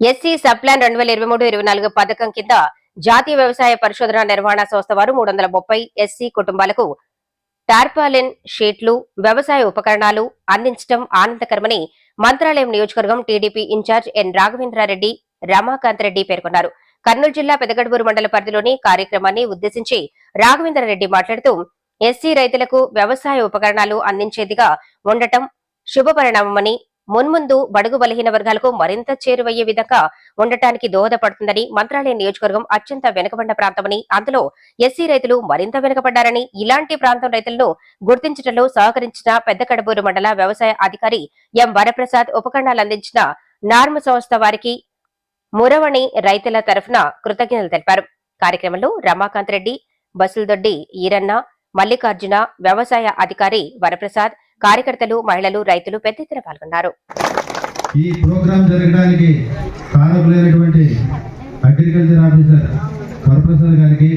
SC sub రెండు వేల ఇరవై మూడు ఇరవై నాలుగు పథకం కింద జాతీయ వ్యవసాయ పరిశోధన నిర్వహణ సంస్థ వారు మూడు వందల ముప్పై ఎస్సీ కుటుంబాలకు టార్పాలిన్ షీట్లు వ్యవసాయ ఉపకరణాలు అందించడం ఆనందకరమని మంత్రాలయం నియోజకవర్గం TDP in-charge N Raghavendra Reddy Ramakant Reddy పేర్కొన్నారు. కర్నూలు జిల్లా పెదగడూరు మండల పరిధిలోని కార్యక్రమాన్ని ఉద్దేశించి రాఘవేంద్రారెడ్డి మాట్లాడుతూ ఎస్సీ రైతులకు వ్యవసాయ ఉపకరణాలు అందించేదిగా ఉండటం శుభపరిణామమని మున్ముందు బడుగు బలహీన వర్గాలకు మరింత చేరువయ్యే విధంగా ఉండటానికి దోహదపడుతుందని మంత్రాలయ నియోజకవర్గం అత్యంత వెనుకబడిన ప్రాంతమని అందులో ఎస్సీ రైతులు మరింత వెనుకబడ్డారని ఇలాంటి ప్రాంతం రైతులను గుర్తించడంలో సహకరించిన పెద్ద కడబూరు మండల వ్యవసాయ అధికారి ఎం వరప్రసాద్ ఉపకరణాలు అందించిన నార్మ సంస్థ వారికి మురవణి రైతుల తరఫున కృతజ్ఞతలు తెలిపారు. కార్యక్రమంలో రమాకాంత్ రెడ్డి బసుల్దొడ్డి ఈరన్న మల్లికార్జున వ్యవసాయ అధికారి వరప్రసాద్ కార్యకర్తలు మహిళలు రైతులు పెద్ద ఎత్తున పాల్గొన్నారు. ఈ ప్రోగ్రాం జరగడానికి కారకులైనటువంటి అగ్రికల్చర్ ఆఫీసర్ వరప్రసాద్ గారికి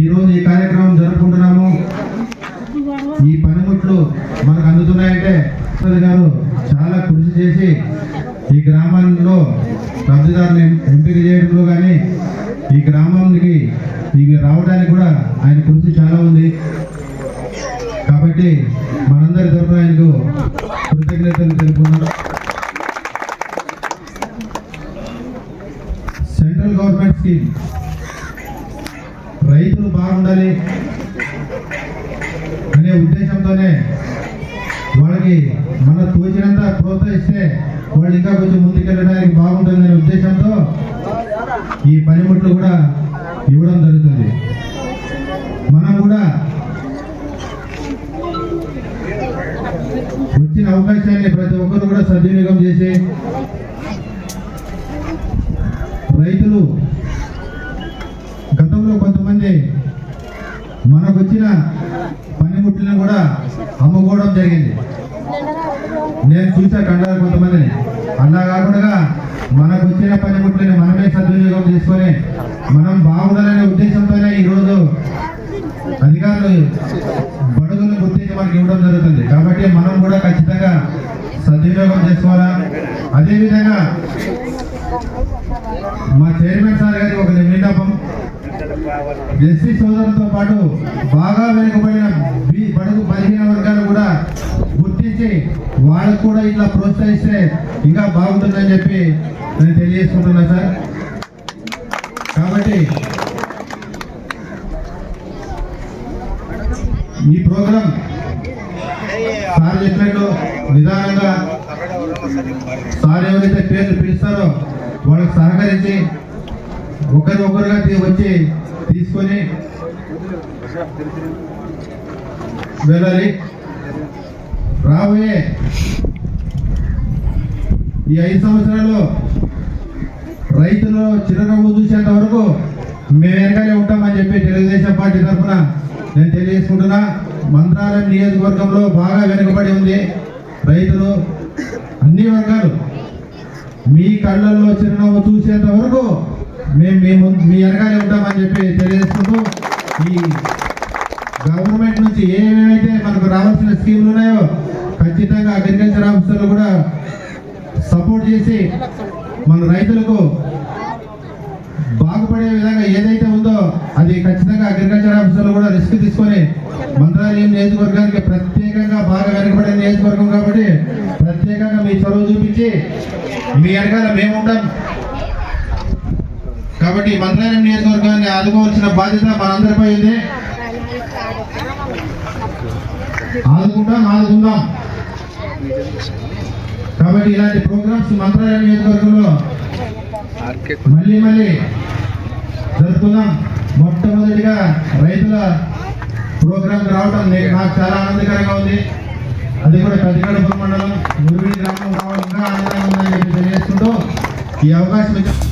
ఈరోజు ఈ కార్యక్రమం జరుపుకుంటున్నాము. ఈ పనిముట్లు మనకు అందుతున్నాయంటే వరప్రసాద్ గారు చాలా కృషి చేసి ఈ గ్రామంలో లబ్ధిదారుని ఎంపిక చేయడంలో కానీ ఈ గ్రామానికి ఇవి రావడానికి కూడా ఆయన కృషి చాలా ఉంది. కాబట్టి మనందరి తరఫున ఆయనకు కృతజ్ఞతలు తెలుపుకున్నాం సెంట్రల్ గవర్నమెంట్ స్కీమ్ రైతులు బాగుండాలి అనే ఉద్దేశంతోనే వాళ్ళకి మన తోచినంత ప్రోత్సహిస్తే వాళ్ళు ఇంకా కొంచెం ముందుకెళ్ళడానికి బాగుంటుందనే ఉద్దేశంతో ఈ పనిముట్లు కూడా ఇవ్వడం జరుగుతుంది. మనం కూడా వచ్చిన అవకాశాన్ని ప్రతి ఒక్కరు కూడా సద్వినియోగం గుడ్లను కూడా అమ్ముకోవడం జరిగింది. నేను చూసా కండారు కొంతమందిని. అలా కాకుండా మనకు వచ్చిన పనిముట్లని మనమే సద్వినియోగం చేసుకొని మనం బాగుండాలనే ఉద్దేశంతోనే ఈరోజు అధికారులు బడుగులను గుర్తించి మనకి ఇవ్వడం జరుగుతుంది. కాబట్టి మనం కూడా ఖచ్చితంగా సద్వినియోగం చేసుకోవాలా? అదేవిధంగా మా చైర్మన్ సార్ ఎస్సీ సోదరులతో పాటు బాగా వెనుకబడిన బడుగు బలహీన వర్గాలు కూడా గుర్తించి వాళ్ళకు కూడా ఇట్లా ప్రోత్సహిస్తే ఇంకా బాగుంటుందని చెప్పి నేను తెలియజేసుకుంటున్నా సార్. కాబట్టి ఈ ప్రోగ్రాం సార్ చెప్పినట్టు నిదానంగా సార్ ఎవరైతే పేర్లు పిలుస్తారో వాళ్ళకి సహకరించి ఒకరు ఒకరుగా వచ్చి తీసుకొని వెళ్ళాలి. రాబోయే ఈ ఐదు సంవత్సరాలు రైతులు చిరునవ్వు చూసేంత వరకు మేము వెనకాలే ఉంటామని చెప్పి తెలుగుదేశం పార్టీ తరఫున నేను తెలియజేసుకుంటున్నా. మంత్రాలయం నియోజకవర్గంలో బాగా వెనుకబడి ఉంది. రైతులు అన్ని వర్గాలు మీ కళ్ళల్లో చిరునవ్వు చూసేంత వరకు మేము మీ ముందు మీ వెనకాలే ఉంటామని చెప్పి తెలియజేసుకుంటూ ఈ గవర్నమెంట్ నుంచి ఏమేమైతే మనకు రావాల్సిన స్కీములు ఉన్నాయో ఖచ్చితంగా అగ్రికల్చర్ ఆఫీసర్లు కూడా సపోర్ట్ చేసి మన రైతులకు బాగుపడే విధంగా ఏదైతే ఉందో అది ఖచ్చితంగా అగ్రికల్చర్ ఆఫీసర్లు కూడా రిస్క్ తీసుకొని మంత్రాలయం నియోజకవర్గానికి ప్రత్యేకంగా బాగా వెనకబడే నియోజకవర్గం కాబట్టి ప్రత్యేకంగా మీ చొరవ చూపించి మీ వెనకాల మేము ఉంటాం. కాబట్టి మంత్రాలయం నియోజకవర్గాన్ని ఆదుకోవాల్సిన బాధ్యత మనందరిపై ఉంది. ఆదుకుంటాం ఆదుకుందాం. కాబట్టి ఇలాంటి ప్రోగ్రామ్స్ మంత్రాలయం నియోజకవర్గంలో మళ్ళీ మళ్ళీ జరుపుకుందాం. మొట్టమొదటిగా రైతుల ప్రోగ్రామ్ రావడం నాకు చాలా ఆనందకరంగా ఉంది. అది కూడా పెద్దగడపూర్ మండలం మురివిడి గ్రామం రావడం ఇంకా ఆనందంగా ఉందని చెప్పి తెలియజేసుకుంటూ ఈ అవకాశం ఇచ్చిన